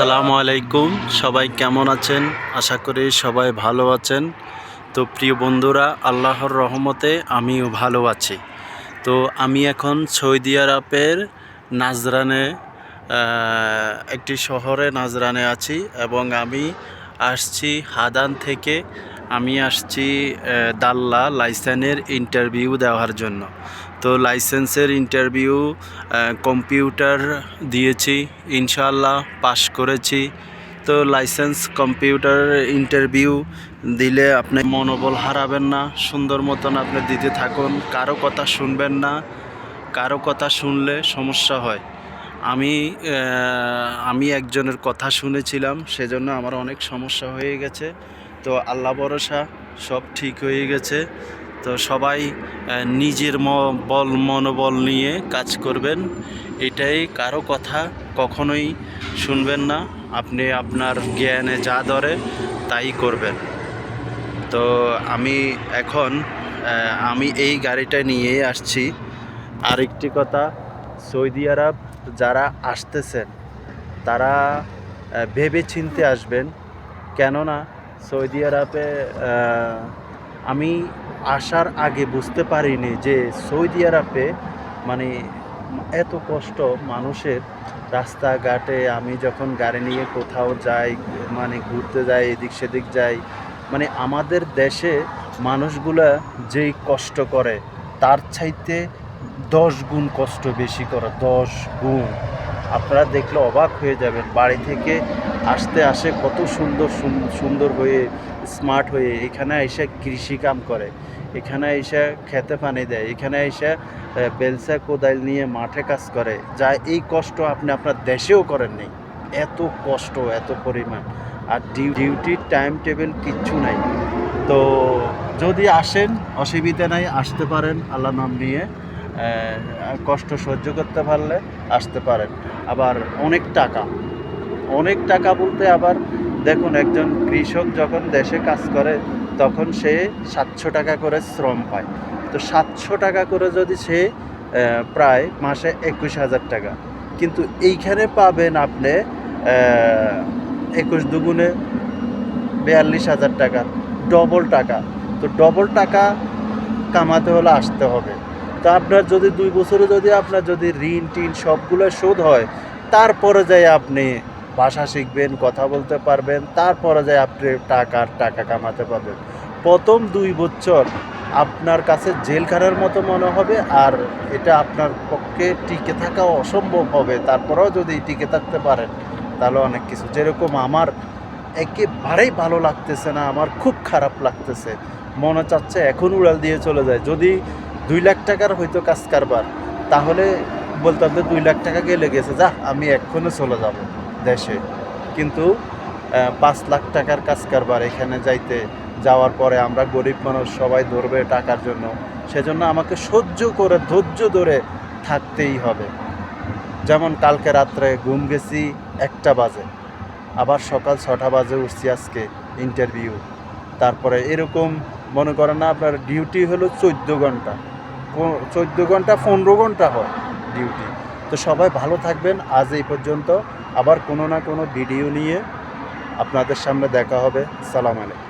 আসসালামু আলাইকুম। সবাই কেমন আছেন? আশা করি সবাই ভালো আছেন। তো প্রিয় বন্ধুরা, আল্লাহর রহমতে আমিও ভালো আছি। তো আমি এখন সৌদি আরবের নাজরানে একটি শহরে নাজরানে আছি এবং আমি আসছি হাদান থেকে। আমি আসছি দাল্লা লাইসেন্সের ইন্টারভিউ দেওয়ার জন্য। তো লাইসেন্সের ইন্টারভিউ কম্পিউটার দিয়েছি, ইনশাআল্লাহ পাশ করেছি। তো লাইসেন্স কম্পিউটার ইন্টারভিউ দিলে আপনি মনোবল হারাবেন না, সুন্দর মতন আপনি দিতে থাকুন, কারও কথা শুনবেন না, কারও কথা শুনলে সমস্যা হয়। আমি আমি একজনের কথা শুনেছিলাম, সেজন্য আমার অনেক সমস্যা হয়ে গেছে। তো আল্লাহ ভরসা, সব ঠিক হয়ে গেছে। তো সবাই নিজের ম- বল, মনোবল নিয়ে কাজ করবেন। এটাই কারও কথা কখনোই শুনবেন না। আপনি আপনার জ্ঞানে যা ধরে, তাই করবেন। তো আমি এখন আমি এই গাড়িটা নিয়ে আসছি। আরেকটি কথা, সৌদি আরব যারা আসতেছেন, তারা ভেবে চিনতে আসবেন। কেননা সৌদি আরবে আমি আসার আগে বুঝতে পারিনি যে সৌদি আরবে মানে এত কষ্ট মানুষের রাস্তাঘাটে আমি যখন গাড়ি নিয়ে কোথাও যাই মানে ঘুরতে যাই, এদিক সেদিক যাই মানে আমাদের দেশে মানুষগুলা যেই কষ্ট করে, তার চাইতে দশ গুণ কষ্ট বেশি করে, দশ গুণ। আপনারা দেখলে অবাক হয়ে যাবেন, বাড়ি থেকে আসতে আসে কত সুন্দর সুন- সুন্দর হয়ে, স্মার্ট হয়ে, এখানে এসে কৃষি কাম করে, এখানে এসে খেতে পানি দেয়, এখানে এসে বেলসা কোদাল নিয়ে মাঠে কাজ করে, যা এই কষ্ট আপনি আপনার দেশেও করেন নেই। এত কষ্ট, এত পরিমাণ। আর ডিউটির টাইম টেবিল কিচ্ছু নাই। তো যদি আসেন, অসুবিধা নাই, আসতে পারেন আল্লাহ নাম নিয়ে। কষ্ট সহ্য করতে পারলে আসতে পারেন। আবার অনেক টাকা। অনেক টাকা বলতে আবার দেখুন, একজন কৃষক যখন দেশে কাজ করে, তখন সে সাতশো টাকা করে শ্রম পায়। তো সাতশো টাকা করে যদি সে প্রায় মাসে একুশ হাজার টাকা। কিন্তু এইখানে পাবেন আপনি একুশ দুগুণে বিয়াল্লিশ হাজার টাকা, ডবল টাকা। তো ডবল টাকা কামাতে হলে আসতে হবে। তো আপনার যদি দুই বছরে যদি আপনার যদি ঋণ টিন সবগুলো শোধ হয়, তারপরে যাই আপনি ভাষা শিখবেন, কথা বলতে পারবেন, তারপরে যাই আপনি টাকার টাকা কামাতে পারবেন। প্রথম দুই বছর আপনার কাছে জেলখানার মতো মনে হবে আর এটা আপনার পক্ষে টিকে থাকা অসম্ভব হবে। তারপরেও যদি টিকে থাকতে পারেন, তাহলে অনেক কিছু। যেরকম আমার একেবারেই ভালো লাগতেছে না, আমার খুব খারাপ লাগতেছে। মনে চাচ্ছে এখন উড়াল দিয়ে চলে যায়। যদি দুই লাখ টাকার হয়তো কাজ কারবার। তাহলে বলতাম যে দুই লাখ টাকা গেলে গেছে, যা, আমি এক্ষুনি চলে যাব দেশে। কিন্তু পাঁচ লাখ টাকার কাজ কারবার এখানে যাইতে, যাওয়ার পরে আমরা গরিব মানুষ সবাই ধরবে টাকার জন্য। সেজন্য আমাকে সহ্য করে, ধৈর্য ধরে থাকতেই হবে। যেমন কালকে রাত্রে ঘুম গেছি একটা বাজে, আবার সকাল ছটা বাজে উঠছি আজকে ইন্টারভিউ তারপরে এরকম, মনে করেন না আপনার ডিউটি হলো চোদ্দ ঘণ্টা। চোদ্দ ঘণ্টা, পনেরো ঘণ্টা হয় ডিউটি তো সবাই ভালো থাকবেন। আজ এই পর্যন্ত। আবার কোনো না কোনো ভিডিও নিয়ে আপনাদের সামনে দেখা হবে। সালাম আলাইকুম।